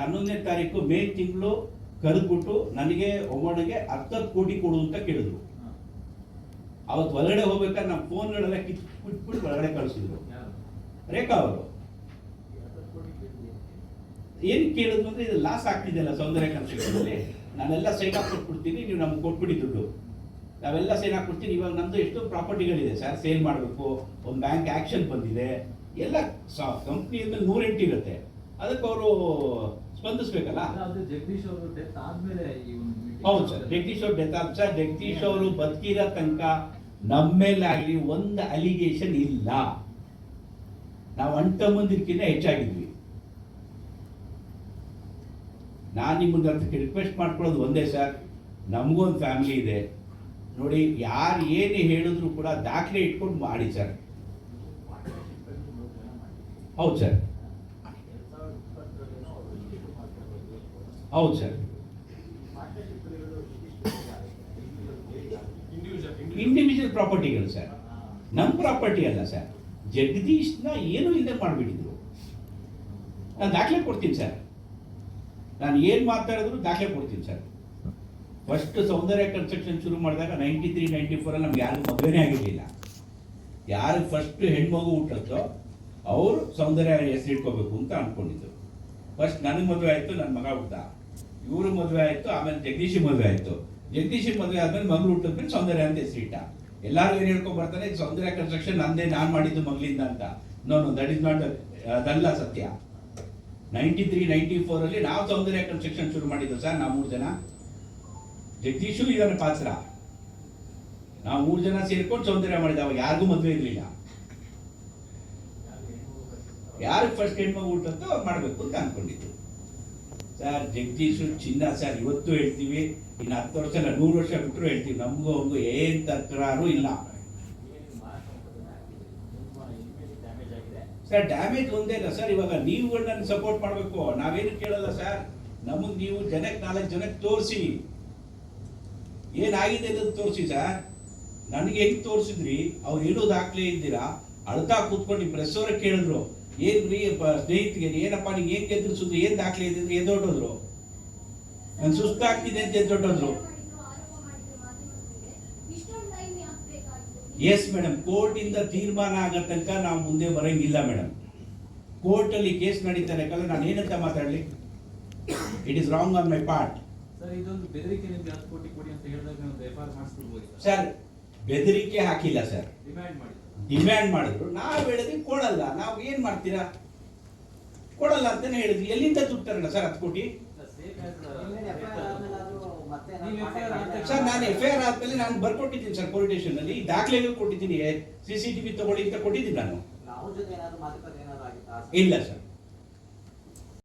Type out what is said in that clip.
ಹನ್ನೊಂದನೇ ತಾರೀಕು ಮೇ ತಿಂಗಳು ಕರೆದ್ಬಿಟ್ಟು ನನಗೆ ಒಮ್ಮಣಿಗೆ ಹತ್ತತ್ತು ಕೋಟಿ ಕೊಡು ಅಂತ ಕೇಳಿದ್ರು. ಅವತ್ತು ಒಳಗಡೆ ಹೋಗ್ಬೇಕಾದ್ರೆ ನಮ್ಮ ಫೋನ್ಗಳೆಲ್ಲ ಬಿಟ್ಬಿಟ್ಟು ಒಳಗಡೆ ಕಳಿಸಿದ್ರು. ರೇಖಾ ಅವರು. ಏನು ಕೇಳಿದ್ರು ಅಂದ್ರೆ ಇದು ಲಾಸ್ ಆಗ್ತಿದೆಯಲ್ಲ ಸೌಂದರ್ಯ ಕನ್ಸ್ಟ್ರಕ್ಷನಲ್ಲಿ ನಾನೆಲ್ಲ ಸೈನ್ ಹಾಕಿ ಕೊಟ್ಬಿಡ್ತೀನಿ, ನೀವು ನಮ್ಗೆ ಕೊಟ್ಬಿಡಿ ದುಡ್ಡು. ನಾವೆಲ್ಲ ಸೈನ್ ಕೊಡ್ತೀನಿ, ಇವಾಗ ನಮ್ದು ಎಷ್ಟು ಪ್ರಾಪರ್ಟಿಗಳಿದೆ ಸರ್, ಸೇಲ್ ಮಾಡಬೇಕು, ಒಂದು ಬ್ಯಾಂಕ್ ಆಕ್ಷನ್ ಬಂದಿದೆ, ಎಲ್ಲ ಕಂಪ್ನಿ ಮೇಲೆ ನೂರೆಂಟು ಇರುತ್ತೆ. ಅದಕ್ಕೆ ಅವರು ಸ್ಪಂದಿಸ್ಬೇಕಲ್ಲ? ಜಗದೀಶ್ ಅವರು ಡೆತ್ ಆದ್ಮೇಲೆ ಹೌದು ಸರ್ ಜಗದೀಶ್ ಅವ್ರು ಡೆತ್ ಆದ ಸರ್ ಜಗದೀಶ್ ಅವರು ಬದುಕಿರೋ ತನಕ ನಮ್ಮ ಆಗಲಿ ಒಂದು ಅಲಿಗೇಷನ್ ಇಲ್ಲ. ನಾವು ಅಂಟಮಂದಿರ್ಕಿಂತ ಹೆಚ್ಚಾಗಿದ್ವಿ. ನಾನು ನಿಮ್ಮನ್ನ ರಿಕ್ವೆಸ್ಟ್ ಮಾಡ್ಕೊಳ್ಳೋದು ಒಂದೇ ಸರ್ ನಮಗೂ ಒಂದು ಫ್ಯಾಮಿಲಿ ಇದೆ. ನೋಡಿ ಯಾರು ಏನು ಹೇಳಿದ್ರು ಕೂಡ ದಾಖಲೆ ಇಟ್ಕೊಂಡು ಮಾಡಿ ಸರ್. ಹೌದು ಸರ್. ಹೌದು ಸರ್. ಇಂಡಿವಿಜುವಲ್ ಪ್ರಾಪರ್ಟಿಗಳು ಸರ್. ನಮ್ಮ ಪ್ರಾಪರ್ಟಿ ಅಲ್ಲ ಸರ್. ಜಗದೀಶ್ನ ಏನೂ ಇಲ್ಲದೆ ಮಾಡಿಬಿಟ್ಟಿದ್ರು. ನಾನು ದಾಖಲೆ ಕೊಡ್ತೀನಿ ಸರ್. ನಾನು ಏನು ಮಾತಾಡಿದ್ರು ದಾಖಲೆ ಕೊಡ್ತೀನಿ ಸರ್. ಫಸ್ಟ್ ಸೌಂದರ್ಯ ಕನ್ಸ್ಟ್ರಕ್ಷನ್ ಶುರು ಮಾಡಿದಾಗ ನೈಂಟಿ ತ್ರೀ ನೈಂಟಿ ಫೋರಲ್ಲಿ ನಮ್ಗೆ ಯಾರಿಗೂ ಮದುವೆನೇ ಆಗಿರಲಿಲ್ಲ. ಯಾರು ಫಸ್ಟ್ ಹೆಣ್ಮಗು ಹುಟ್ಟತ್ತೋ, ಅವರು ಸೌಂದರ್ಯ ಹೆಸರಿಟ್ಕೋಬೇಕು ಅಂತ ಅನ್ಕೊಂಡಿದ್ದು ಫಸ್ಟ್ ನನಗೆ ಮದುವೆ ಆಯಿತು ನನ್ನ ಮಗ ಹುಟ್ಟ ಇವರು ಮದುವೆ ಆಯಿತು, ಆಮೇಲೆ ಜಗದೀಶ್ ಮದುವೆ ಆಯಿತು. ಜಗದೀಶ್ ಮದುವೆ ಆದ್ಮೇಲೆ ಮಗಳು ಹುಟ್ಟಿದ್ಮೇಲೆ ಸೌಂದರ್ಯ ಅಂತ ಹೆಸರಿಟ್ಟ ಎಲ್ಲಾರು ಏನು ಹೇಳ್ಕೊಂಡ್ ಬರ್ತಾರೆ ಸೌಂದರ್ಯ ಕನ್ಸ್ಟ್ರಕ್ಷನ್ ನಂದೇ, ನಾನು ಮಾಡಿದ್ದು ಮಗಳಿಂದ ಅಂತ. No no that is not ಅದಲ್ಲ ಸತ್ಯ. ನೈಂಟಿ ತ್ರೀ ನೈಂಟಿ ಫೋರಲ್ಲಿ ನಾವು ಸೌಂದರ್ಯ ಕನ್ಸ್ಟ್ರಕ್ಷನ್ ಶುರು ಮಾಡಿದ್ದು ಸರ್, ನಾವು ಮೂರು ಜನ. ಜಗದೀಶು ಇದರ ಪಾತ್ರ. ನಾವು ಮೂರು ಜನ ಸೇರ್ಕೊಂಡು ಸೌಂದರ್ಯ ಮಾಡಿದ ಅವಾಗ ಯಾರಿಗೂ ಮದುವೆ ಇರಲಿಲ್ಲ. ಯಾರಿಗೆ ಫಸ್ಟ್ ಹೆಣ್ಮಗು ಅವ್ರು ಮಾಡಬೇಕು ಅಂತ ಅನ್ಕೊಂಡಿದ್ದು ಸರ್, ಜಗದೀಶು, ಚಿನ್ನ ಸರ್, ಇವತ್ತು ಹೇಳ್ತೀವಿ. ಇನ್ನು ಹತ್ತು ವರ್ಷ ಅಲ್ಲ ನೂರು ವರ್ಷ ಬಿಟ್ಟರು ಹೇಳ್ತೀವಿ. ನಮಗೂ ಅವ್ರಿಗೂ ಏನು ತಕರಾರು ಇಲ್ಲ. ಸರ್ ಡ್ಯಾಮೇಜ್ ಒಂದೇ ಇಲ್ಲ. ಸರ್, ಇವಾಗ ನೀವುಗಳು ನನ್ನ ಸಪೋರ್ಟ್ ಮಾಡಬೇಕು. ನಾವೇನು ಕೇಳಲ್ಲ ಸರ್. ನಮಗೆ ನೀವು ಜನಕ್ಕೆ ನಾಲ್ಕು ಜನಕ್ಕೆ ತೋರಿಸಿ. ಏನಾಗಿದೆ ಅನ್ನೋದು ತೋರಿಸಿ ಸರ್. ನನಗೆ ಹೆಂಗ್ ತೋರಿಸಿದ್ರಿ? ಅವ್ರು ಹೇಳೋದು ದಾಖಲೆ ಇದ್ದೀರಾ? ಅಳ್ತಾ ಕೂತ್ಕೊಂಡು ಪ್ರೆಸ್ ಅವ್ರ ಕೇಳಿದ್ರು. ಏನ್ ರೀ ಸ್ನೇಹಿತಿಗೆ ಏನಪ್ಪ ನಿಂಗೆ ಏನ್ ಗೆದ್ರಿಸಿದ್ರು ಏನ್ ದಾಖಲೆ ಇದೆ ಅಂದ್ರೆ ಎದ್ದೊಟ್ಟೋದ್ರು ನನ್ ಸುಸ್ತಾಗ್ತಿದೆ ಅಂತ ಎದ್ದೊಟ್ಟೋದ್ರು ಎಸ್ ಮೇಡಮ್ ಕೋರ್ಟ್ ಇಂದ ತೀರ್ಮಾನ ಆಗೋ ತನಕ ನಾವು ಮುಂದೆ ಬರಂಗಿಲ್ಲ ಮೇಡಮ್ ಕೋರ್ಟ್ ಅಲ್ಲಿ ಕೇಸ್ ನಡೀತಾರೆ ಯಾಕಂದ್ರೆ ನಾನು ಏನಂತ ಮಾತಾಡಲಿ? It is wrong on my part sir ಇದೊಂದು ಬೆದರಿಕೆ ನಿಮ್ಗೆ ಹತ್ತು ಕೋಟಿ ಕೊಡಿ ಅಂತ ಹೇಳಿದಾಗ ಒಂದು ಎಫ್ ಆರ್ ಸರ್ ಬೆದರಿಕೆ ಹಾಕಿಲ್ಲ ಸರ್ ಡಿಮ್ಯಾಂಡ್ ಮಾಡಿ ಡಿಮ್ಯಾಂಡ್ ಮಾಡಿದ್ರು. ನಾವು ಹೇಳಿದ್ವಿ ಕೊಡಲ್ಲ. ನಾವು ಏನು ಮಾಡ್ತೀರಾ? ಕೊಡಲ್ಲ ಅಂತಾನೆ ಹೇಳಿದ್ವಿ. ಎಲ್ಲಿಂದ ದುಡ್ಡು ಸರ್ ಹತ್ತು ಕೋಟಿ? ಸರ್ ನಾನು ಎಫ್ ಐ ಆರ್ ಆದ್ಮೇಲೆ ನಾನು ಬರ್ಕೊಟ್ಟಿದ್ದೀನಿ ಸರ್ ಪೊಲೀಸ್ ಸ್ಟೇಷನ್ ಅಲ್ಲಿ. ದಾಖಲೆಗಳು ಕೊಟ್ಟಿದ್ದೀನಿ. ಸಿ ಸಿ ಟಿವಿ ತಗೊಳ್ಳಿ ಅಂತ ಕೊಟ್ಟಿದ್ದೀನಿ ನಾನು ಇಲ್ಲ ಸರ್.